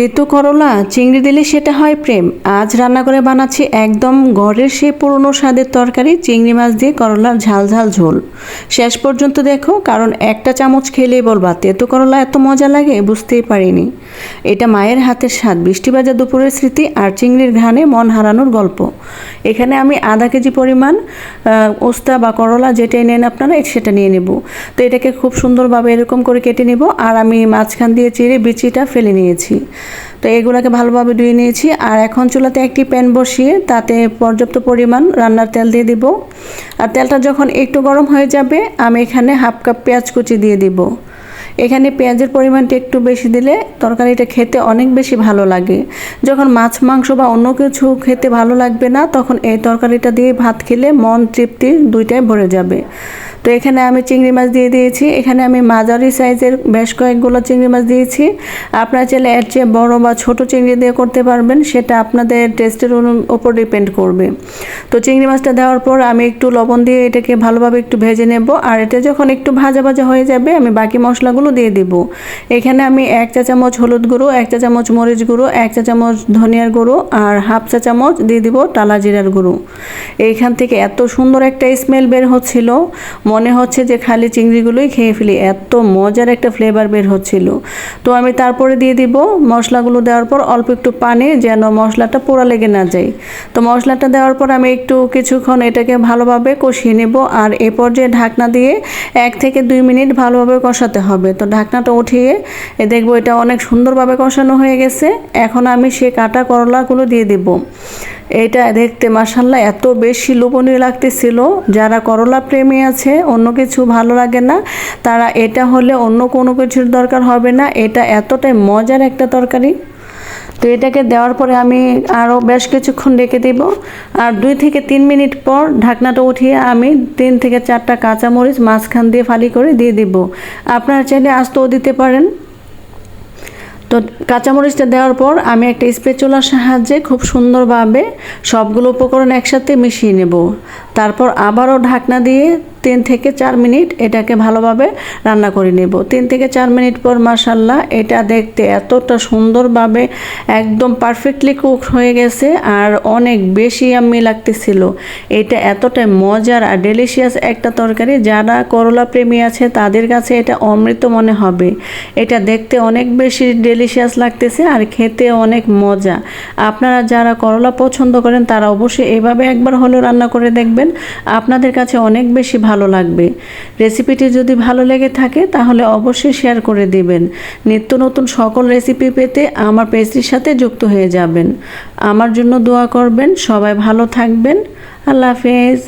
তেতো করলা, চিংড়ি দিলে সেটা হয় প্রেম। আজ রান্না করে বানাচ্ছি একদম ঘরের সেই পুরনো স্বাদের তরকারি, চিংড়ি মাছ দিয়ে করলার ঝাল ঝাল ঝোল। শেষ পর্যন্ত দেখো, কারণ একটা চামচ খেলেই বলবা, তেতো করলা এত মজা লাগে, বুঝতেই পারিনি। এটা মায়ের হাতের স্বাদ বৃষ্টি বাজা দুপুরের স্মৃতি আর চিংড়ির ঘানে মন হারানোর গল্প। এখানে আমি আধা কেজি পরিমাণ ওস্তা বা করলা যেটাই নেন আপনারা সেটা নিয়ে নেব। তো এটাকে খুব সুন্দরভাবে এরকম করে কেটে নেব, আর আমি মাঝখান দিয়ে চিড়ে বিচিটা ফেলে নিয়েছি। তো এগুলোকে ভালোভাবে ধুয়ে নিয়েছি। আর এখন চুলাতে একটি প্যান বসিয়ে তাতে পর্যাপ্ত পরিমাণ রান্নার তেল দিয়ে দিব। আর তেলটা যখন একটু গরম হয়ে যাবে, আমি এখানে হাফ কাপ পেঁয়াজ কুচি দিয়ে দিব। এখানে পেঁয়াজের পরিমাণটা একটু বেশি দিলে তরকারিটা খেতে অনেক বেশি ভালো লাগে। যখন মাছ, মাংস বা অন্য কিছু খেতে ভালো লাগবে না, তখন এই তরকারিটা দিয়ে ভাত খেলে মন তৃপ্তি দুইটাই ভরে যাবে। তো এখানে আমি চিংড়ি মাছ দিয়ে দিয়েছি। এখানে আমি মাঝারি সাইজের বেশ কয়েকগুলো চিংড়ি মাছ দিয়েছি। আপনারা চাইলে এর চেয়ে বড় বা ছোট চিংড়ি দিয়ে করতে পারবেন, সেটা আপনাদের টেস্টের উপর ডিপেন্ড করবে। তো চিংড়ি মাছটা দেওয়ার পর আমি একটু লবণ দিয়ে এটাকে ভালোভাবে একটু ভেজে নেব, আর এটা যখন একটু ভাজা ভাজা হয়ে যাবে, আমি বাকি মশলাগুলো দিয়ে দিব। এখানে আমি এক চা চামচ হলুদ গুঁড়ো, এক চা চামচ মরিচ গুঁড়ো, এক চা চামচ ধনিয়ার গুঁড়ো, আর হাফ চা চামচ দিয়ে দিব টালা জিরার গুঁড়ো। এইখান থেকে এত সুন্দর একটা স্মেল বের হচ্ছিল। মনে হচ্ছে যে খালি চিংড়িগুলোই খেয়ে ফেলি। এত মজার একটা ফ্লেভার বের হচ্ছিল। তো আমি তারপরে দিয়ে দিব মশলাগুলো দেওয়ার পর অল্প একটু পানি যেন মশলাটা পোড়া লেগে না যায়। তো মশলাটা দেওয়ার পর আমি একটু কিছুক্ষণ এটাকে ভালোভাবে কষিয়ে নেব আর এ পর্যায়ে ঢাকনা দিয়ে এক থেকে দুই মিনিট ভালোভাবে কষাতে হবে। তো ঢাকনাটা উঠিয়ে দেখব এটা অনেক সুন্দরভাবে কষানো হয়ে গেছে। এখন আমি সে কাটা করলাগুলো দিয়ে দেব। এটা দেখতে মাসাল্লাহ এত বেশি লোভনীয় লাগতেছিল। যারা করলা প্রেমী আছে, অন্য কিছু ভালো লাগে না। তারা এটা হলে অন্য কোনো কিছুর দরকার হবে না। এটা এতটাই মজার একটা তরকারি। তো এটাকে দেওয়ার পরে আমি আরও বেশ কিছুক্ষণ রেখে দেব। আর দুই থেকে তিন মিনিট পর ঢাকনাটা উঠিয়ে আমি তিন থেকে চারটা কাঁচামরিচ মাঝখান দিয়ে ফালি করে দিয়ে দিব। আপনারা চাইলে আস্তও দিতে পারেন। তো কাঁচামরিচটা দেওয়ার পর আমি একটা স্পেচুলার সাহায্যে খুব সুন্দরভাবে সবগুলো উপকরণ একসাথে মিশিয়ে নেব। তারপর আবারও ঢাকনা দিয়ে তিন থেকে চার মিনিট এটাকে ভালোভাবে রান্না করে নেব। তিন থেকে চার মিনিট পর মাসাল্লাহ এটা দেখতে এতটা সুন্দরভাবে একদম পারফেক্টলি কুক হয়ে গেছে আর অনেক বেশি আমি লাগতেছিল। এটা এতটাই মজার আর ডেলিশিয়াস একটা তরকারি। যারা করলা প্রেমী আছে তাদের কাছে এটা অমৃত মনে হবে। এটা দেখতে অনেক বেশি ডেলিশিয়াস লাগতেছে আর খেতে অনেক মজা। আপনারা যারা করলা পছন্দ করেন তারা অবশ্যই এভাবে একবার হলেও রান্না করে দেখবেন। আপনাদের কাছে অনেক বেশি ভালো লাগবে। রেসিপিটি যদি ভালো লেগে থাকে, তাহলে অবশ্যই শেয়ার করে দিবেন। নিত্য নতুন সকল রেসিপি পেতে আমার পেজটির সাথে যুক্ত হয়ে যাবেন। আমার জন্য দোয়া করবেন, সবাই ভালো থাকবেন। আল্লাহ হাফেজ।